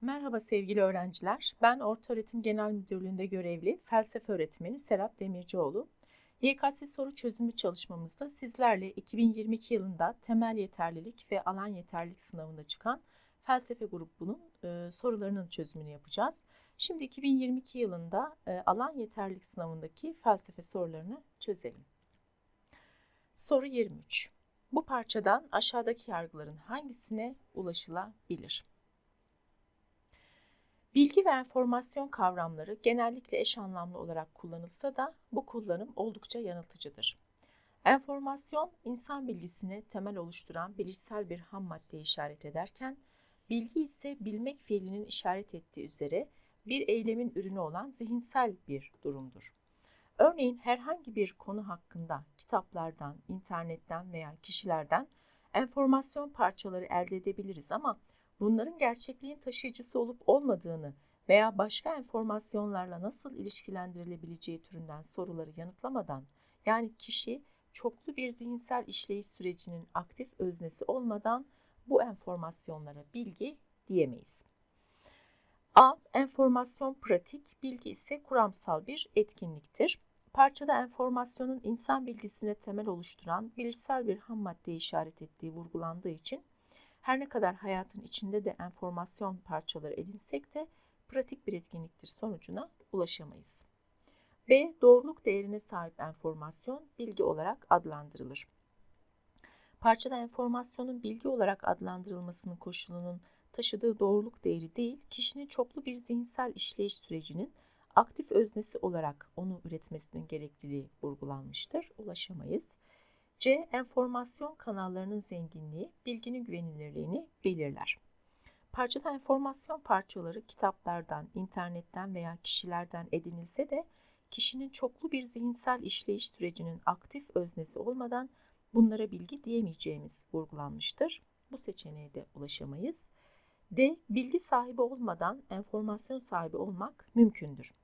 Merhaba sevgili öğrenciler. Ben Ortaöğretim Genel Müdürlüğü'nde görevli felsefe öğretmeni Serap Demircioğlu. YKS soru çözümü çalışmamızda sizlerle 2022 yılında temel yeterlilik ve alan yeterlilik sınavında çıkan felsefe grubunun e, sorularının çözümünü yapacağız. Şimdi 2022 yılında e, alan yeterlilik sınavındaki felsefe sorularını çözelim. Soru 23. Bu parçadan aşağıdaki yargıların hangisine ulaşılabilir? Bilgi ve enformasyon kavramları genellikle eş anlamlı olarak kullanılsa da bu kullanım oldukça yanıltıcıdır. Enformasyon, insan bilgisini temel oluşturan bilişsel bir ham madde işaret ederken, bilgi ise bilmek fiilinin işaret ettiği üzere bir eylemin ürünü olan zihinsel bir durumdur. Örneğin herhangi bir konu hakkında kitaplardan, internetten veya kişilerden enformasyon parçaları elde edebiliriz ama bunların gerçekliğin taşıyıcısı olup olmadığını veya başka enformasyonlarla nasıl ilişkilendirilebileceği türünden soruları yanıtlamadan, yani kişi çoklu bir zihinsel işleyiş sürecinin aktif öznesi olmadan bu enformasyonlara bilgi diyemeyiz. A. Enformasyon pratik, bilgi ise kuramsal bir etkinliktir. Parçada enformasyonun insan bilgisine temel oluşturan bilişsel bir ham maddeyi işaret ettiği vurgulandığı için her ne kadar hayatın içinde de enformasyon parçaları edinsek de pratik bir etkinliktir sonucuna ulaşamayız. B. Doğruluk değerine sahip enformasyon bilgi olarak adlandırılır. Parçada enformasyonun bilgi olarak adlandırılmasının koşulunun taşıdığı doğruluk değeri değil, kişinin çoklu bir zihinsel işleyiş sürecinin aktif öznesi olarak onu üretmesinin gerekliliği vurgulanmıştır. Ulaşamayız. C. Enformasyon kanallarının zenginliği, bilginin güvenilirliğini belirler. Parçada enformasyon parçaları kitaplardan, internetten veya kişilerden edinilse de kişinin çoklu bir zihinsel işleyiş sürecinin aktif öznesi olmadan bunlara bilgi diyemeyeceğimiz vurgulanmıştır. Bu seçeneğe de ulaşamayız. D. Bilgi sahibi olmadan enformasyon sahibi olmak mümkündür.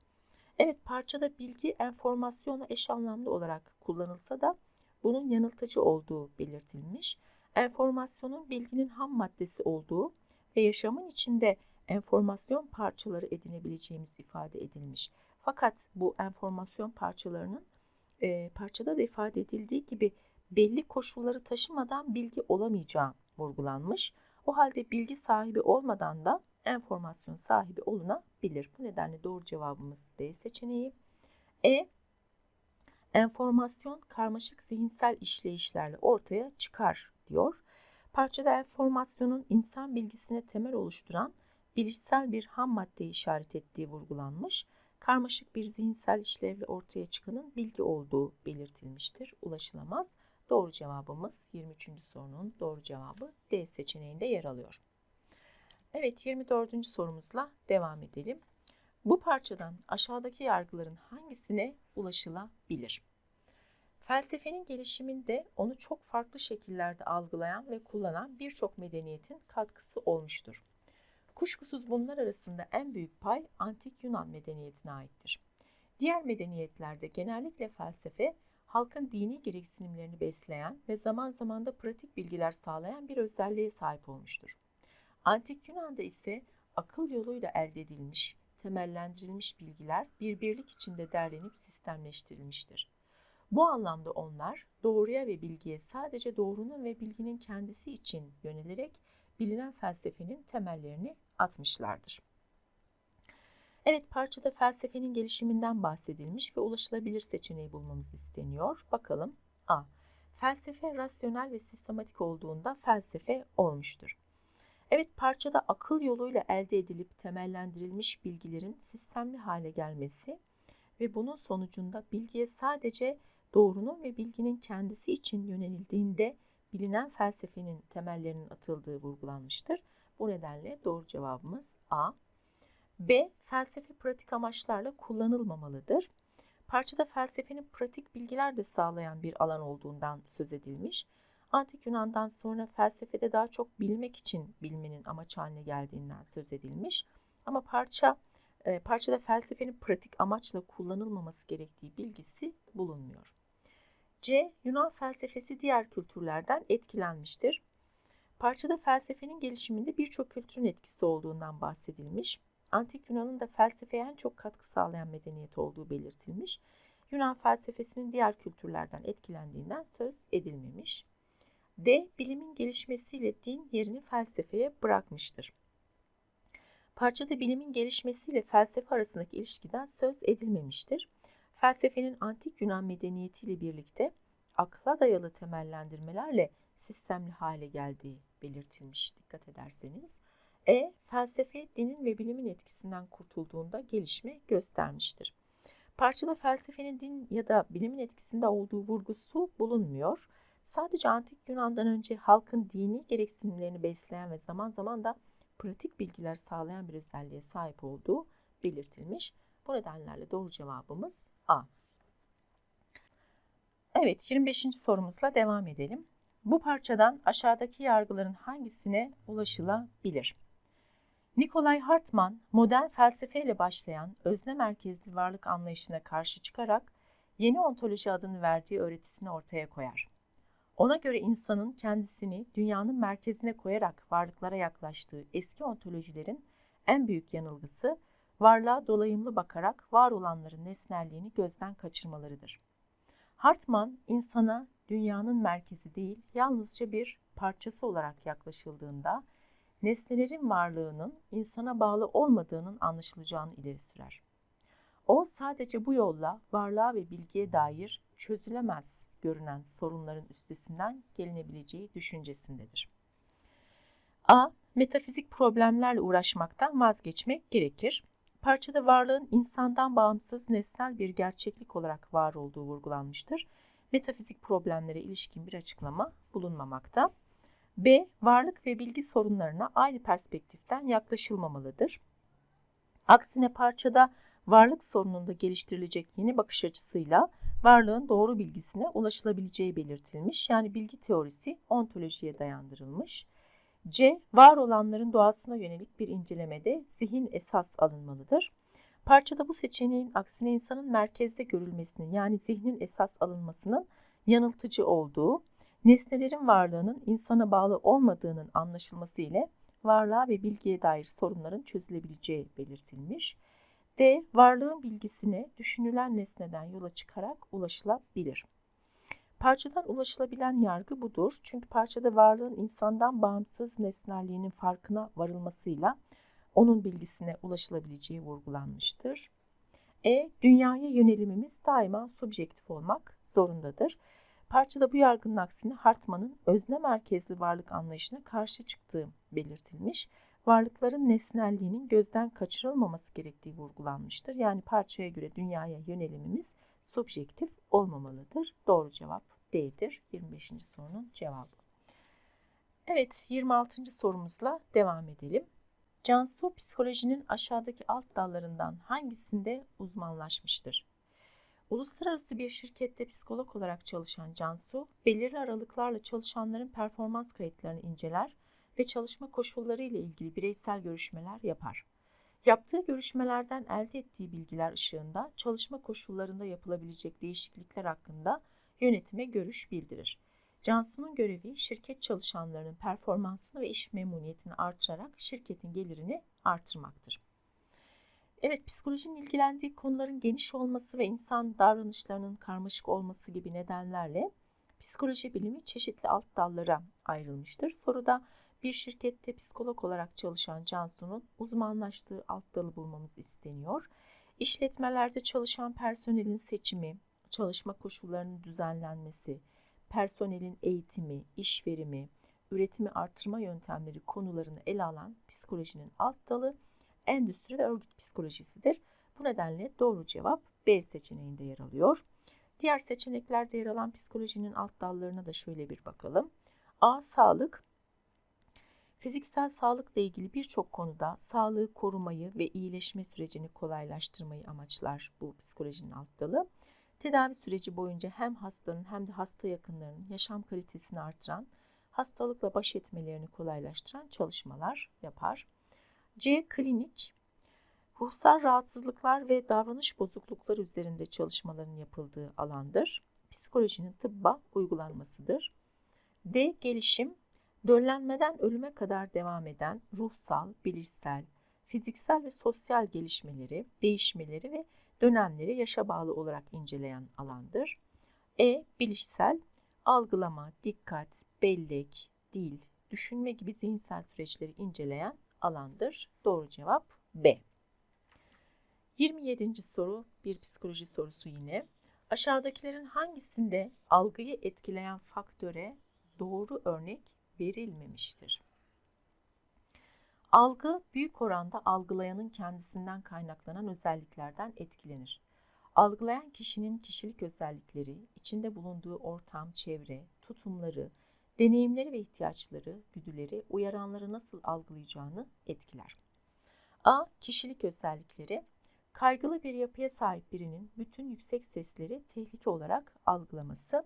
Evet parçada bilgi enformasyona eş anlamlı olarak kullanılsa da bunun yanıltıcı olduğu belirtilmiş. Enformasyonun bilginin ham maddesi olduğu ve yaşamın içinde enformasyon parçaları edinebileceğimiz ifade edilmiş. Fakat bu enformasyon parçalarının e, parçada da ifade edildiği gibi belli koşulları taşımadan bilgi olamayacağı vurgulanmış. O halde bilgi sahibi olmadan da enformasyon sahibi olunabilir. Bu nedenle doğru cevabımız D seçeneği. E. Enformasyon karmaşık zihinsel işleyişlerle ortaya çıkar diyor. Parçada enformasyonun insan bilgisine temel oluşturan bilişsel bir ham maddeyi işaret ettiği vurgulanmış. Karmaşık bir zihinsel işlevle ortaya çıkanın bilgi olduğu belirtilmiştir. Ulaşılamaz. Doğru cevabımız 23. sorunun doğru cevabı D seçeneğinde yer alıyor. Evet 24. sorumuzla devam edelim. Bu parçadan aşağıdaki yargıların hangisine ulaşılabilir? Felsefenin gelişiminde onu çok farklı şekillerde algılayan ve kullanan birçok medeniyetin katkısı olmuştur. Kuşkusuz bunlar arasında en büyük pay antik Yunan medeniyetine aittir. Diğer medeniyetlerde genellikle felsefe halkın dini gereksinimlerini besleyen ve zaman zaman da pratik bilgiler sağlayan bir özelliğe sahip olmuştur. Antik Yunan'da ise akıl yoluyla elde edilmiş, temellendirilmiş bilgiler bir birlik içinde derlenip sistemleştirilmiştir. Bu anlamda onlar doğruya ve bilgiye sadece doğrunun ve bilginin kendisi için yönelerek bilinen felsefenin temellerini atmışlardır. Evet parçada felsefenin gelişiminden bahsedilmiş ve ulaşılabilir seçeneği bulmamız isteniyor. Bakalım A. Felsefe rasyonel ve sistematik olduğunda felsefe olmuştur. Evet parçada akıl yoluyla elde edilip temellendirilmiş bilgilerin sistemli hale gelmesi ve bunun sonucunda bilgiye sadece doğrunun ve bilginin kendisi için yönelildiğinde bilinen felsefenin temellerinin atıldığı vurgulanmıştır. Bu nedenle doğru cevabımız A. B. Felsefe pratik amaçlarla kullanılmamalıdır. Parçada felsefenin pratik bilgiler de sağlayan bir alan olduğundan söz edilmiş. Antik Yunan'dan sonra felsefede daha çok bilmek için bilmenin amaç haline geldiğinden söz edilmiş. Ama parça e, parçada felsefenin pratik amaçla kullanılmaması gerektiği bilgisi bulunmuyor. C. Yunan felsefesi diğer kültürlerden etkilenmiştir. Parçada felsefenin gelişiminde birçok kültürün etkisi olduğundan bahsedilmiş. Antik Yunan'ın da felsefeye en çok katkı sağlayan medeniyet olduğu belirtilmiş. Yunan felsefesinin diğer kültürlerden etkilendiğinden söz edilmemiş. D. Bilimin gelişmesiyle din yerini felsefeye bırakmıştır. Parçada bilimin gelişmesiyle felsefe arasındaki ilişkiden söz edilmemiştir. Felsefenin antik Yunan medeniyetiyle birlikte akla dayalı temellendirmelerle sistemli hale geldiği belirtilmiş dikkat ederseniz. E. Felsefe dinin ve bilimin etkisinden kurtulduğunda gelişme göstermiştir. Parçada felsefenin din ya da bilimin etkisinde olduğu vurgusu bulunmuyor. Sadece antik Yunan'dan önce halkın dini gereksinimlerini besleyen ve zaman zaman da pratik bilgiler sağlayan bir özelliğe sahip olduğu belirtilmiş. Bu nedenlerle doğru cevabımız A. Evet 25. sorumuzla devam edelim. Bu parçadan aşağıdaki yargıların hangisine ulaşılabilir? Nikolay Hartmann, modern felsefeyle başlayan özne merkezli varlık anlayışına karşı çıkarak yeni ontoloji adını verdiği öğretisini ortaya koyar. Ona göre insanın kendisini dünyanın merkezine koyarak varlıklara yaklaştığı eski ontolojilerin en büyük yanılgısı varlığa dolayımlı bakarak var olanların nesnelliğini gözden kaçırmalarıdır. Hartmann insana dünyanın merkezi değil yalnızca bir parçası olarak yaklaşıldığında nesnelerin varlığının insana bağlı olmadığının anlaşılacağını ileri sürer. O sadece bu yolla varlığa ve bilgiye dair çözülemez görünen sorunların üstesinden gelinebileceği düşüncesindedir. A. Metafizik problemlerle uğraşmaktan vazgeçmek gerekir. Parçada varlığın insandan bağımsız nesnel bir gerçeklik olarak var olduğu vurgulanmıştır. Metafizik problemlere ilişkin bir açıklama bulunmamakta. B. Varlık ve bilgi sorunlarına aynı perspektiften yaklaşılmamalıdır. Aksine parçada varlık sorununda geliştirilecek yeni bakış açısıyla varlığın doğru bilgisine ulaşılabileceği belirtilmiş. Yani bilgi teorisi ontolojiye dayandırılmış. C. Var olanların doğasına yönelik bir incelemede zihin esas alınmalıdır. Parçada bu seçeneğin aksine insanın merkezde görülmesinin yani zihnin esas alınmasının yanıltıcı olduğu, nesnelerin varlığının insana bağlı olmadığının anlaşılması ile varlığa ve bilgiye dair sorunların çözülebileceği belirtilmiş. D. Varlığın bilgisine düşünülen nesneden yola çıkarak ulaşılabilir. Parçadan ulaşılabilen yargı budur. Çünkü parçada varlığın insandan bağımsız nesnelliğinin farkına varılmasıyla onun bilgisine ulaşılabileceği vurgulanmıştır. E. Dünyaya yönelimimiz daima subjektif olmak zorundadır. Parçada bu yargının aksine Hartman'ın özne merkezli varlık anlayışına karşı çıktığı belirtilmiş. Varlıkların nesnelliğinin gözden kaçırılmaması gerektiği vurgulanmıştır. Yani parçaya göre dünyaya yönelimimiz subjektif olmamalıdır. Doğru cevap D'dir. 25. sorunun cevabı. Evet 26. sorumuzla devam edelim. Cansu psikolojinin aşağıdaki alt dallarından hangisinde uzmanlaşmıştır? Uluslararası bir şirkette psikolog olarak çalışan Cansu, belirli aralıklarla çalışanların performans kayıtlarını inceler ve çalışma koşulları ile ilgili bireysel görüşmeler yapar. Yaptığı görüşmelerden elde ettiği bilgiler ışığında çalışma koşullarında yapılabilecek değişiklikler hakkında yönetime görüş bildirir. Cansu'nun görevi şirket çalışanlarının performansını ve iş memnuniyetini artırarak şirketin gelirini artırmaktır. Evet, psikolojinin ilgilendiği konuların geniş olması ve insan davranışlarının karmaşık olması gibi nedenlerle psikoloji bilimi çeşitli alt dallara ayrılmıştır. Soruda bir şirkette psikolog olarak çalışan Cansu'nun uzmanlaştığı alt dalı bulmamız isteniyor. İşletmelerde çalışan personelin seçimi, çalışma koşullarının düzenlenmesi, personelin eğitimi, iş verimi, üretimi artırma yöntemleri konularını ele alan psikolojinin alt dalı endüstri ve örgüt psikolojisidir. Bu nedenle doğru cevap B seçeneğinde yer alıyor. Diğer seçeneklerde yer alan psikolojinin alt dallarına da şöyle bir bakalım. A. Sağlık. Fiziksel sağlıkla ilgili birçok konuda sağlığı korumayı ve iyileşme sürecini kolaylaştırmayı amaçlar bu psikolojinin alt dalı. Tedavi süreci boyunca hem hastanın hem de hasta yakınlarının yaşam kalitesini artıran, hastalıkla baş etmelerini kolaylaştıran çalışmalar yapar. C. Klinik Ruhsal rahatsızlıklar ve davranış bozuklukları üzerinde çalışmaların yapıldığı alandır. Psikolojinin tıbba uygulanmasıdır. D. Gelişim Döllenmeden ölüme kadar devam eden ruhsal, bilişsel, fiziksel ve sosyal gelişmeleri, değişmeleri ve dönemleri yaşa bağlı olarak inceleyen alandır. E. Bilişsel, algılama, dikkat, bellek, dil, düşünme gibi zihinsel süreçleri inceleyen alandır. Doğru cevap B. 27. soru bir psikoloji sorusu yine. Aşağıdakilerin hangisinde algıyı etkileyen faktöre doğru örnek verilmemiştir? Algı büyük oranda algılayanın kendisinden kaynaklanan özelliklerden etkilenir. Algılayan kişinin kişilik özellikleri, içinde bulunduğu ortam, çevre, tutumları, deneyimleri ve ihtiyaçları, güdüleri uyaranları nasıl algılayacağını etkiler. A. Kişilik özellikleri Kaygılı bir yapıya sahip birinin bütün yüksek sesleri tehlike olarak algılaması,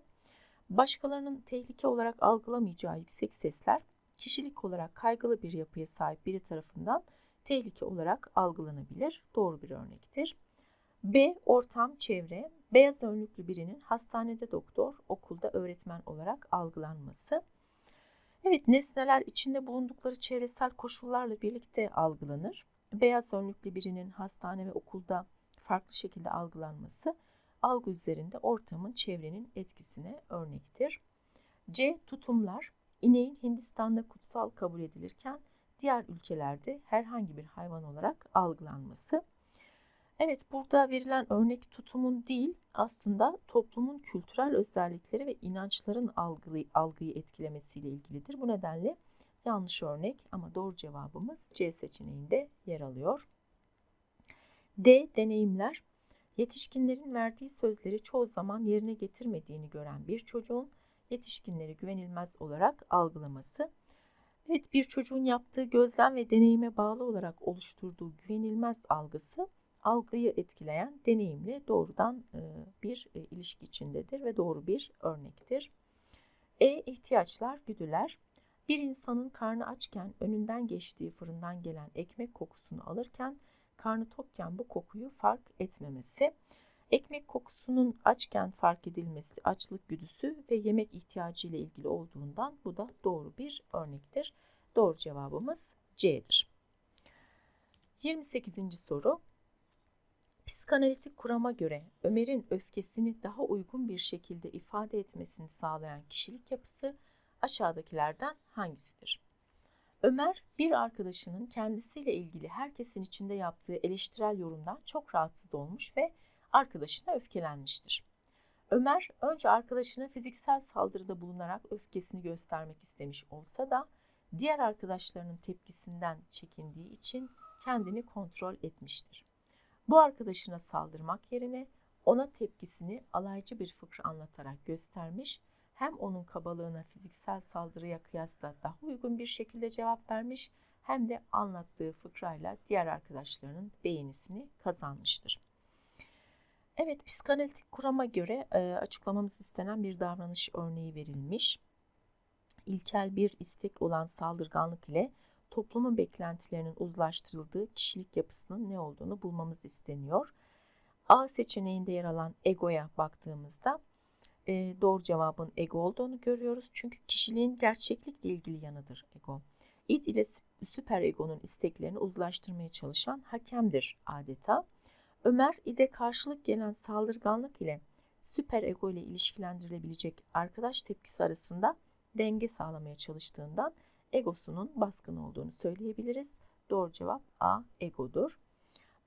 başkalarının tehlike olarak algılamayacağı yüksek sesler kişilik olarak kaygılı bir yapıya sahip biri tarafından tehlike olarak algılanabilir. Doğru bir örnektir. B. Ortam, çevre. Beyaz önlüklü birinin hastanede doktor, okulda öğretmen olarak algılanması. Evet, nesneler içinde bulundukları çevresel koşullarla birlikte algılanır. Beyaz önlüklü birinin hastane ve okulda farklı şekilde algılanması algı üzerinde ortamın, çevrenin etkisine örnektir. C. Tutumlar. İneğin Hindistan'da kutsal kabul edilirken diğer ülkelerde herhangi bir hayvan olarak algılanması. Evet burada verilen örnek tutumun değil aslında toplumun kültürel özellikleri ve inançların algıyı, algıyı etkilemesiyle ilgilidir. Bu nedenle yanlış örnek ama doğru cevabımız C seçeneğinde yer alıyor. D. Deneyimler. Yetişkinlerin verdiği sözleri çoğu zaman yerine getirmediğini gören bir çocuğun yetişkinleri güvenilmez olarak algılaması. Evet bir çocuğun yaptığı gözlem ve deneyime bağlı olarak oluşturduğu güvenilmez algısı algıyı etkileyen deneyimle doğrudan e, bir e, ilişki içindedir ve doğru bir örnektir. E ihtiyaçlar, güdüler. Bir insanın karnı açken önünden geçtiği fırından gelen ekmek kokusunu alırken karnı tokken bu kokuyu fark etmemesi. Ekmek kokusunun açken fark edilmesi açlık güdüsü ve yemek ihtiyacı ile ilgili olduğundan bu da doğru bir örnektir. Doğru cevabımız C'dir. 28. soru. Psikanalitik kurama göre Ömer'in öfkesini daha uygun bir şekilde ifade etmesini sağlayan kişilik yapısı aşağıdakilerden hangisidir? Ömer bir arkadaşının kendisiyle ilgili herkesin içinde yaptığı eleştirel yorumdan çok rahatsız olmuş ve arkadaşına öfkelenmiştir. Ömer önce arkadaşına fiziksel saldırıda bulunarak öfkesini göstermek istemiş olsa da diğer arkadaşlarının tepkisinden çekindiği için kendini kontrol etmiştir. Bu arkadaşına saldırmak yerine ona tepkisini alaycı bir fıkra anlatarak göstermiş, hem onun kabalığına fiziksel saldırıya kıyasla daha uygun bir şekilde cevap vermiş, hem de anlattığı fıkrayla diğer arkadaşlarının beğenisini kazanmıştır. Evet, psikanalitik kurama göre e, açıklamamız istenen bir davranış örneği verilmiş. İlkel bir istek olan saldırganlık ile toplumun beklentilerinin uzlaştırıldığı kişilik yapısının ne olduğunu bulmamız isteniyor. A seçeneğinde yer alan egoya baktığımızda e, doğru cevabın ego olduğunu görüyoruz. Çünkü kişiliğin gerçeklikle ilgili yanıdır ego. İd ile süper egonun isteklerini uzlaştırmaya çalışan hakemdir adeta. Ömer ide karşılık gelen saldırganlık ile süper ego ile ilişkilendirilebilecek arkadaş tepkisi arasında denge sağlamaya çalıştığından egosunun baskın olduğunu söyleyebiliriz. Doğru cevap A egodur.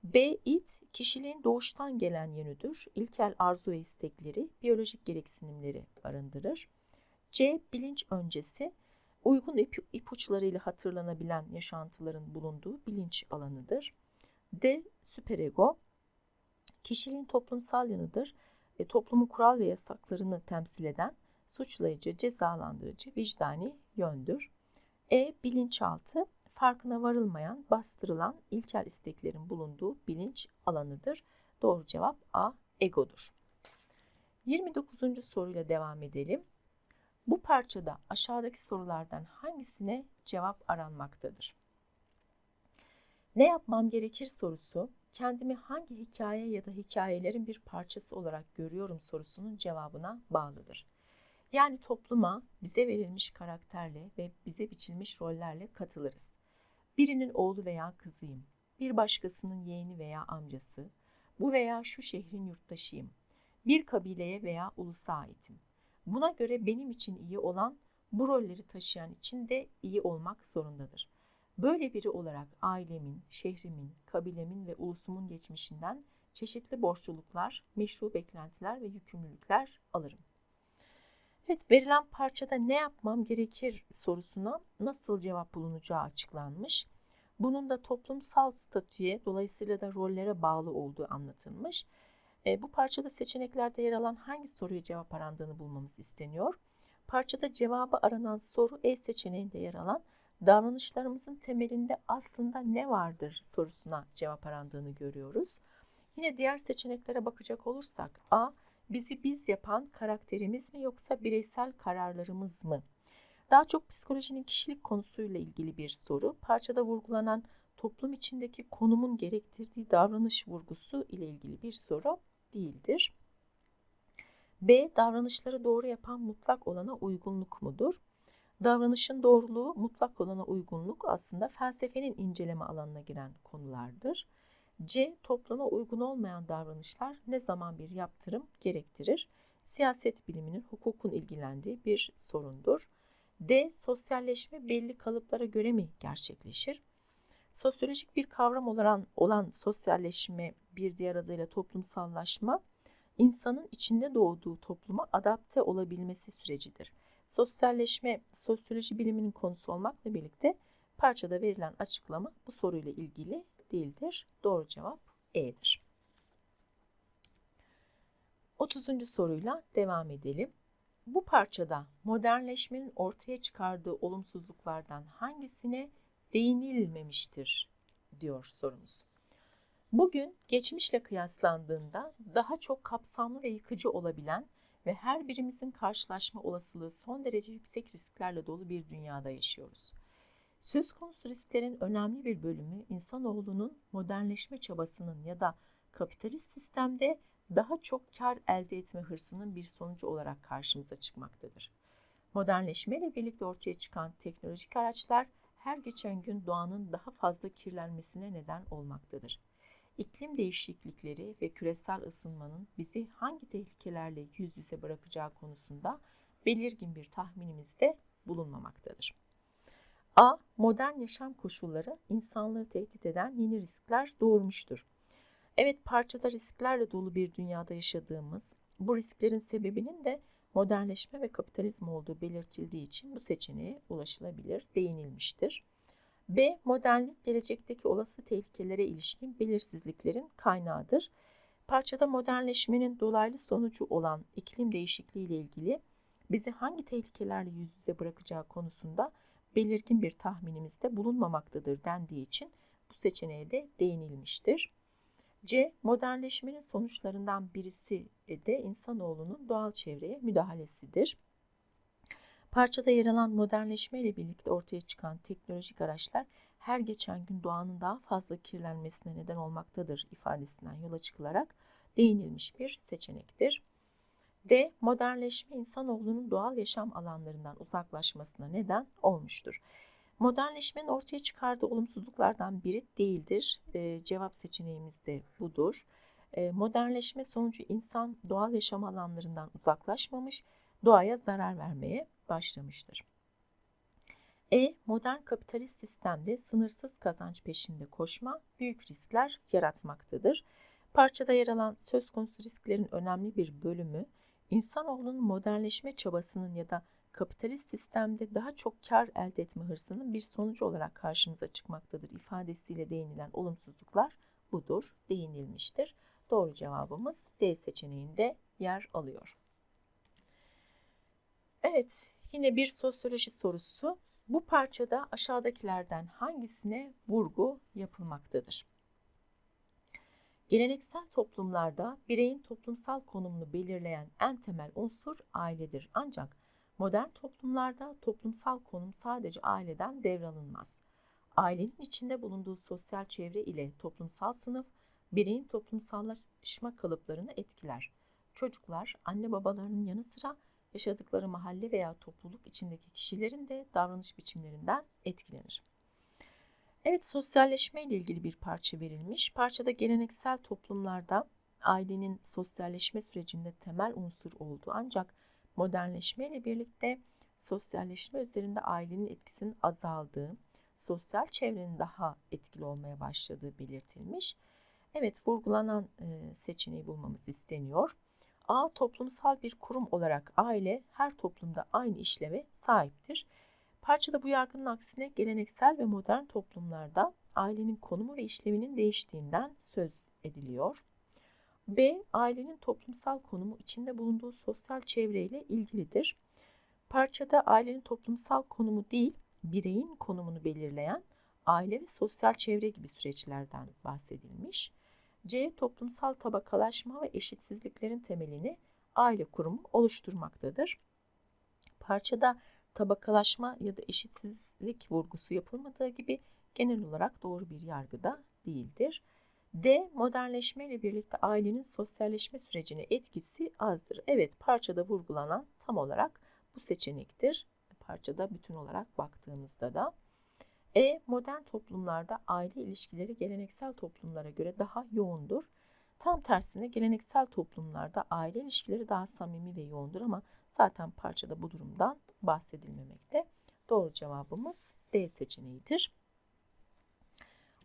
B it kişiliğin doğuştan gelen yönüdür. İlkel arzu ve istekleri, biyolojik gereksinimleri barındırır. C bilinç öncesi uygun ip, ipuçlarıyla hatırlanabilen yaşantıların bulunduğu bilinç alanıdır. D süperego kişiliğin toplumsal yanıdır ve toplumun kural ve yasaklarını temsil eden suçlayıcı, cezalandırıcı, vicdani yöndür. E. Bilinçaltı farkına varılmayan, bastırılan ilkel isteklerin bulunduğu bilinç alanıdır. Doğru cevap A. Egodur. 29. soruyla devam edelim. Bu parçada aşağıdaki sorulardan hangisine cevap aranmaktadır? Ne yapmam gerekir sorusu, kendimi hangi hikaye ya da hikayelerin bir parçası olarak görüyorum sorusunun cevabına bağlıdır. Yani topluma bize verilmiş karakterle ve bize biçilmiş rollerle katılırız. Birinin oğlu veya kızıyım, bir başkasının yeğeni veya amcası, bu veya şu şehrin yurttaşıyım, bir kabileye veya ulusa aitim. Buna göre benim için iyi olan bu rolleri taşıyan için de iyi olmak zorundadır. Böyle biri olarak ailemin, şehrimin, kabilemin ve ulusumun geçmişinden çeşitli borçluluklar, meşru beklentiler ve yükümlülükler alırım. Evet, verilen parçada ne yapmam gerekir sorusuna nasıl cevap bulunacağı açıklanmış. Bunun da toplumsal statüye, dolayısıyla da rollere bağlı olduğu anlatılmış. E, bu parçada seçeneklerde yer alan hangi soruya cevap arandığını bulmamız isteniyor. Parçada cevabı aranan soru E seçeneğinde yer alan davranışlarımızın temelinde aslında ne vardır sorusuna cevap arandığını görüyoruz. Yine diğer seçeneklere bakacak olursak A. Bizi biz yapan karakterimiz mi yoksa bireysel kararlarımız mı? Daha çok psikolojinin kişilik konusuyla ilgili bir soru. Parçada vurgulanan toplum içindeki konumun gerektirdiği davranış vurgusu ile ilgili bir soru değildir. B. Davranışları doğru yapan mutlak olana uygunluk mudur? Davranışın doğruluğu, mutlak olana uygunluk aslında felsefenin inceleme alanına giren konulardır. C. Topluma uygun olmayan davranışlar ne zaman bir yaptırım gerektirir? Siyaset biliminin, hukukun ilgilendiği bir sorundur. D. Sosyalleşme belli kalıplara göre mi gerçekleşir? Sosyolojik bir kavram olan, olan sosyalleşme bir diğer adıyla toplumsallaşma, insanın içinde doğduğu topluma adapte olabilmesi sürecidir. Sosyalleşme, sosyoloji biliminin konusu olmakla birlikte parçada verilen açıklama bu soruyla ilgili değildir. Doğru cevap E'dir. 30. soruyla devam edelim. Bu parçada modernleşmenin ortaya çıkardığı olumsuzluklardan hangisine değinilmemiştir diyor sorumuz. Bugün geçmişle kıyaslandığında daha çok kapsamlı ve yıkıcı olabilen ve her birimizin karşılaşma olasılığı son derece yüksek risklerle dolu bir dünyada yaşıyoruz. Söz konusu risklerin önemli bir bölümü insanoğlunun modernleşme çabasının ya da kapitalist sistemde daha çok kar elde etme hırsının bir sonucu olarak karşımıza çıkmaktadır. Modernleşme ile birlikte ortaya çıkan teknolojik araçlar her geçen gün doğanın daha fazla kirlenmesine neden olmaktadır. İklim değişiklikleri ve küresel ısınmanın bizi hangi tehlikelerle yüz yüze bırakacağı konusunda belirgin bir tahminimizde bulunmamaktadır. A. Modern yaşam koşulları insanlığı tehdit eden yeni riskler doğurmuştur. Evet parçada risklerle dolu bir dünyada yaşadığımız, bu risklerin sebebinin de modernleşme ve kapitalizm olduğu belirtildiği için bu seçeneğe ulaşılabilir, değinilmiştir. B. Modernlik gelecekteki olası tehlikelere ilişkin belirsizliklerin kaynağıdır. Parçada modernleşmenin dolaylı sonucu olan iklim değişikliği ile ilgili bizi hangi tehlikelerle yüz yüze bırakacağı konusunda belirgin bir tahminimizde bulunmamaktadır dendiği için bu seçeneğe de değinilmiştir. C. Modernleşmenin sonuçlarından birisi de insanoğlunun doğal çevreye müdahalesidir. Parçada yer alan modernleşme ile birlikte ortaya çıkan teknolojik araçlar her geçen gün doğanın daha fazla kirlenmesine neden olmaktadır ifadesinden yola çıkılarak değinilmiş bir seçenektir. D. Modernleşme insanoğlunun doğal yaşam alanlarından uzaklaşmasına neden olmuştur. Modernleşmenin ortaya çıkardığı olumsuzluklardan biri değildir. E, cevap seçeneğimiz de budur. E, modernleşme sonucu insan doğal yaşam alanlarından uzaklaşmamış, doğaya zarar vermeye başlamıştır. E. Modern kapitalist sistemde sınırsız kazanç peşinde koşma büyük riskler yaratmaktadır. Parçada yer alan söz konusu risklerin önemli bir bölümü, insanoğlunun modernleşme çabasının ya da kapitalist sistemde daha çok kar elde etme hırsının bir sonucu olarak karşımıza çıkmaktadır ifadesiyle değinilen olumsuzluklar budur, değinilmiştir. Doğru cevabımız D seçeneğinde yer alıyor. Evet, yine bir sosyoloji sorusu. Bu parçada aşağıdakilerden hangisine vurgu yapılmaktadır? Geleneksel toplumlarda bireyin toplumsal konumunu belirleyen en temel unsur ailedir. Ancak modern toplumlarda toplumsal konum sadece aileden devralınmaz. Ailenin içinde bulunduğu sosyal çevre ile toplumsal sınıf bireyin toplumsallaşma kalıplarını etkiler. Çocuklar anne babalarının yanı sıra yaşadıkları mahalle veya topluluk içindeki kişilerin de davranış biçimlerinden etkilenir. Evet, sosyalleşme ile ilgili bir parça verilmiş. Parçada geleneksel toplumlarda ailenin sosyalleşme sürecinde temel unsur olduğu ancak modernleşme ile birlikte sosyalleşme üzerinde ailenin etkisinin azaldığı, sosyal çevrenin daha etkili olmaya başladığı belirtilmiş. Evet, vurgulanan e, seçeneği bulmamız isteniyor. A. Toplumsal bir kurum olarak aile her toplumda aynı işleve sahiptir. Parçada bu yargının aksine geleneksel ve modern toplumlarda ailenin konumu ve işlevinin değiştiğinden söz ediliyor. B. Ailenin toplumsal konumu içinde bulunduğu sosyal çevreyle ilgilidir. Parçada ailenin toplumsal konumu değil, bireyin konumunu belirleyen aile ve sosyal çevre gibi süreçlerden bahsedilmiş. C. Toplumsal tabakalaşma ve eşitsizliklerin temelini aile kurumu oluşturmaktadır. Parçada tabakalaşma ya da eşitsizlik vurgusu yapılmadığı gibi genel olarak doğru bir yargı da değildir. D. Modernleşme ile birlikte ailenin sosyalleşme sürecine etkisi azdır. Evet parçada vurgulanan tam olarak bu seçenektir. Parçada bütün olarak baktığımızda da. E. Modern toplumlarda aile ilişkileri geleneksel toplumlara göre daha yoğundur. Tam tersine geleneksel toplumlarda aile ilişkileri daha samimi ve yoğundur ama zaten parçada bu durumdan bahsedilmemekte. Doğru cevabımız D seçeneğidir.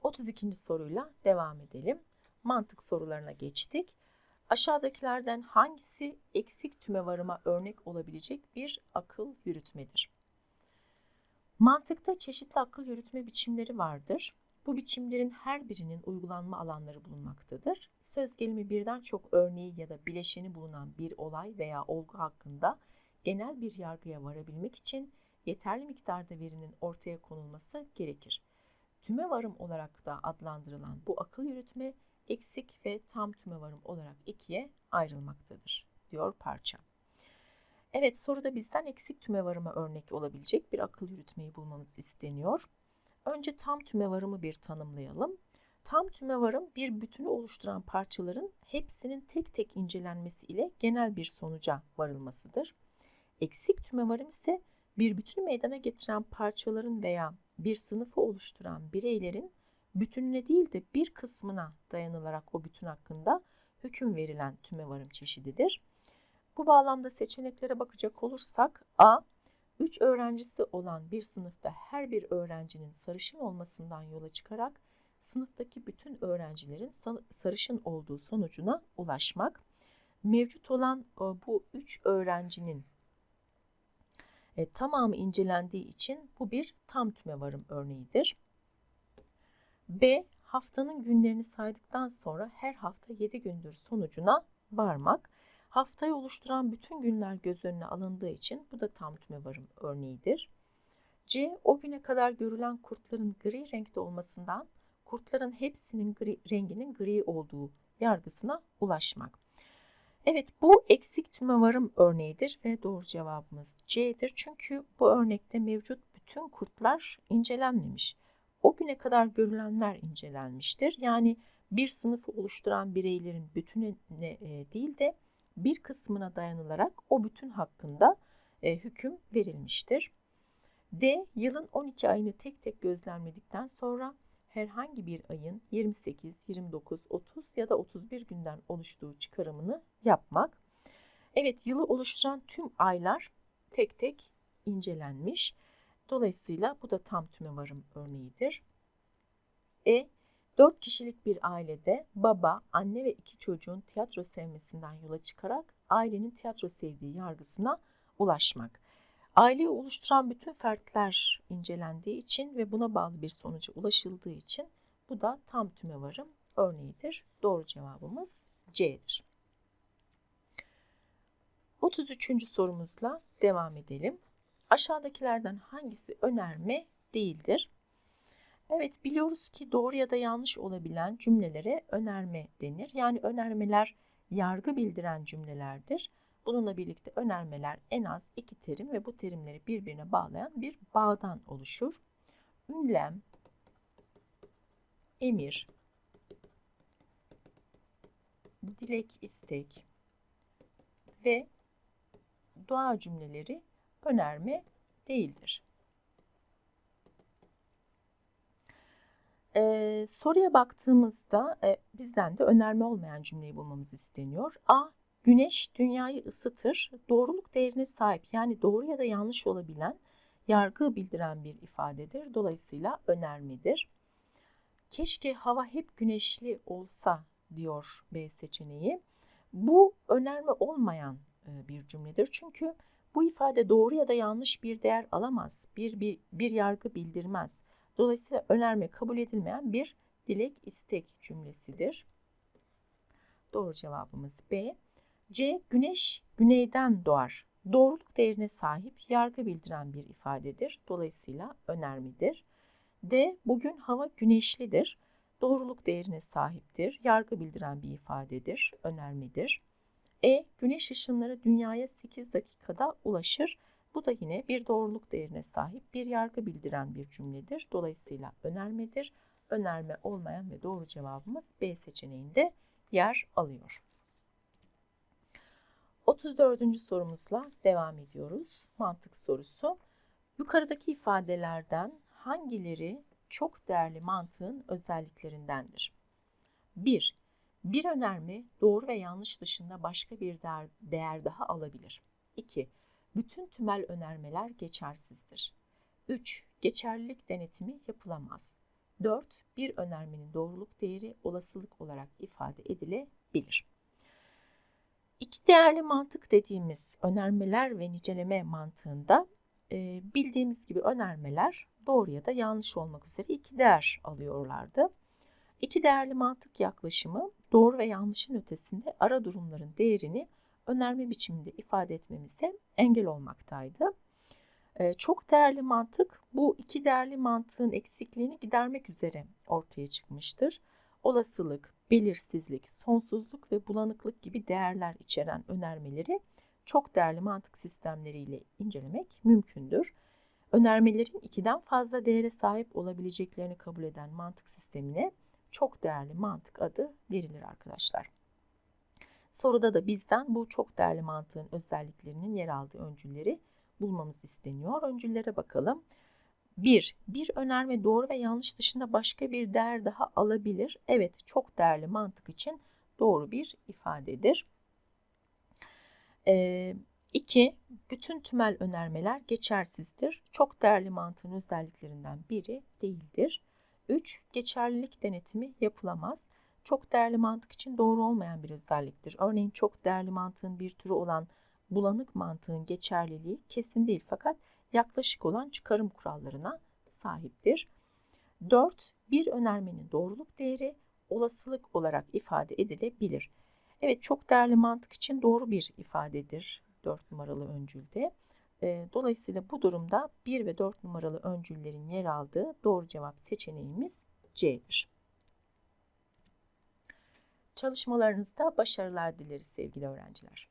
32. soruyla devam edelim. Mantık sorularına geçtik. Aşağıdakilerden hangisi eksik tümevarıma örnek olabilecek bir akıl yürütmedir? Mantıkta çeşitli akıl yürütme biçimleri vardır. Bu biçimlerin her birinin uygulanma alanları bulunmaktadır. Söz gelimi birden çok örneği ya da bileşeni bulunan bir olay veya olgu hakkında genel bir yargıya varabilmek için yeterli miktarda verinin ortaya konulması gerekir. Tümevarım olarak da adlandırılan bu akıl yürütme eksik ve tam tümevarım olarak ikiye ayrılmaktadır diyor parça. Evet soruda bizden eksik tümevarıma örnek olabilecek bir akıl yürütmeyi bulmamız isteniyor. Önce tam tümevarımı bir tanımlayalım. Tam tümevarım bir bütünü oluşturan parçaların hepsinin tek tek incelenmesi ile genel bir sonuca varılmasıdır. Eksik tümevarım ise bir bütünü meydana getiren parçaların veya bir sınıfı oluşturan bireylerin bütününe değil de bir kısmına dayanılarak o bütün hakkında hüküm verilen tümevarım çeşididir. Bu bağlamda seçeneklere bakacak olursak A. 3 öğrencisi olan bir sınıfta her bir öğrencinin sarışın olmasından yola çıkarak sınıftaki bütün öğrencilerin sarışın olduğu sonucuna ulaşmak. Mevcut olan e, bu 3 öğrencinin e, tamamı incelendiği için bu bir tam tümevarım örneğidir. B. Haftanın günlerini saydıktan sonra her hafta 7 gündür sonucuna varmak. Haftayı oluşturan bütün günler göz önüne alındığı için bu da tam tümevarım örneğidir. C. O güne kadar görülen kurtların gri renkte olmasından kurtların hepsinin gri, renginin gri olduğu yargısına ulaşmak. Evet bu eksik tümevarım örneğidir ve doğru cevabımız C'dir. Çünkü bu örnekte mevcut bütün kurtlar incelenmemiş. O güne kadar görülenler incelenmiştir. Yani bir sınıfı oluşturan bireylerin bütününe e, değil de bir kısmına dayanılarak o bütün hakkında e, hüküm verilmiştir. D. Yılın 12 ayını tek tek gözlemledikten sonra herhangi bir ayın 28, 29, 30 ya da 31 günden oluştuğu çıkarımını yapmak. Evet yılı oluşturan tüm aylar tek tek incelenmiş. Dolayısıyla bu da tam tümevarım örneğidir. E. 4 kişilik bir ailede baba, anne ve iki çocuğun tiyatro sevmesinden yola çıkarak ailenin tiyatro sevdiği yargısına ulaşmak. Aileyi oluşturan bütün fertler incelendiği için ve buna bağlı bir sonuca ulaşıldığı için bu da tam tümevarım örneğidir. Doğru cevabımız C'dir. 33. sorumuzla devam edelim. Aşağıdakilerden hangisi önerme değildir? Evet biliyoruz ki doğru ya da yanlış olabilen cümlelere önerme denir. Yani önermeler yargı bildiren cümlelerdir. Bununla birlikte önermeler en az iki terim ve bu terimleri birbirine bağlayan bir bağdan oluşur. Ünlem, emir, dilek, istek ve dua cümleleri önerme değildir. Ee, soruya baktığımızda e, bizden de önerme olmayan cümleyi bulmamız isteniyor. A. Güneş dünyayı ısıtır. Doğruluk değerine sahip yani doğru ya da yanlış olabilen yargı bildiren bir ifadedir. Dolayısıyla önermedir. Keşke hava hep güneşli olsa diyor B seçeneği. Bu önerme olmayan bir cümledir. Çünkü bu ifade doğru ya da yanlış bir değer alamaz. Bir, bir, bir yargı bildirmez. Dolayısıyla önerme kabul edilmeyen bir dilek istek cümlesidir. Doğru cevabımız B. C. Güneş güneyden doğar. Doğruluk değerine sahip yargı bildiren bir ifadedir. Dolayısıyla önermedir. D. Bugün hava güneşlidir. Doğruluk değerine sahiptir. Yargı bildiren bir ifadedir. Önermedir. E. Güneş ışınları dünyaya 8 dakikada ulaşır. Bu da yine bir doğruluk değerine sahip bir yargı bildiren bir cümledir. Dolayısıyla önermedir. Önerme olmayan ve doğru cevabımız B seçeneğinde yer alıyor. 34. sorumuzla devam ediyoruz. Mantık sorusu. Yukarıdaki ifadelerden hangileri çok değerli mantığın özelliklerindendir? 1. Bir önerme doğru ve yanlış dışında başka bir değer, daha alabilir. 2. Bütün tümel önermeler geçersizdir. 3. Geçerlilik denetimi yapılamaz. 4. Bir önermenin doğruluk değeri olasılık olarak ifade edilebilir. İki değerli mantık dediğimiz önermeler ve niceleme mantığında e, bildiğimiz gibi önermeler doğru ya da yanlış olmak üzere iki değer alıyorlardı. İki değerli mantık yaklaşımı doğru ve yanlışın ötesinde ara durumların değerini önerme biçiminde ifade etmemize engel olmaktaydı. Ee, çok değerli mantık bu iki değerli mantığın eksikliğini gidermek üzere ortaya çıkmıştır. Olasılık, belirsizlik, sonsuzluk ve bulanıklık gibi değerler içeren önermeleri çok değerli mantık sistemleriyle incelemek mümkündür. Önermelerin ikiden fazla değere sahip olabileceklerini kabul eden mantık sistemine çok değerli mantık adı verilir arkadaşlar. Soruda da bizden bu çok değerli mantığın özelliklerinin yer aldığı öncülleri bulmamız isteniyor. Öncüllere bakalım. 1. Bir önerme doğru ve yanlış dışında başka bir değer daha alabilir. Evet, çok değerli mantık için doğru bir ifadedir. 2. Ee, bütün tümel önermeler geçersizdir. Çok değerli mantığın özelliklerinden biri değildir. 3. Geçerlilik denetimi yapılamaz çok değerli mantık için doğru olmayan bir özelliktir. Örneğin çok değerli mantığın bir türü olan bulanık mantığın geçerliliği kesin değil fakat yaklaşık olan çıkarım kurallarına sahiptir. 4. Bir önermenin doğruluk değeri olasılık olarak ifade edilebilir. Evet çok değerli mantık için doğru bir ifadedir 4 numaralı öncülde. Ee, dolayısıyla bu durumda 1 ve 4 numaralı öncüllerin yer aldığı doğru cevap seçeneğimiz C'dir. Çalışmalarınızda başarılar dileriz sevgili öğrenciler.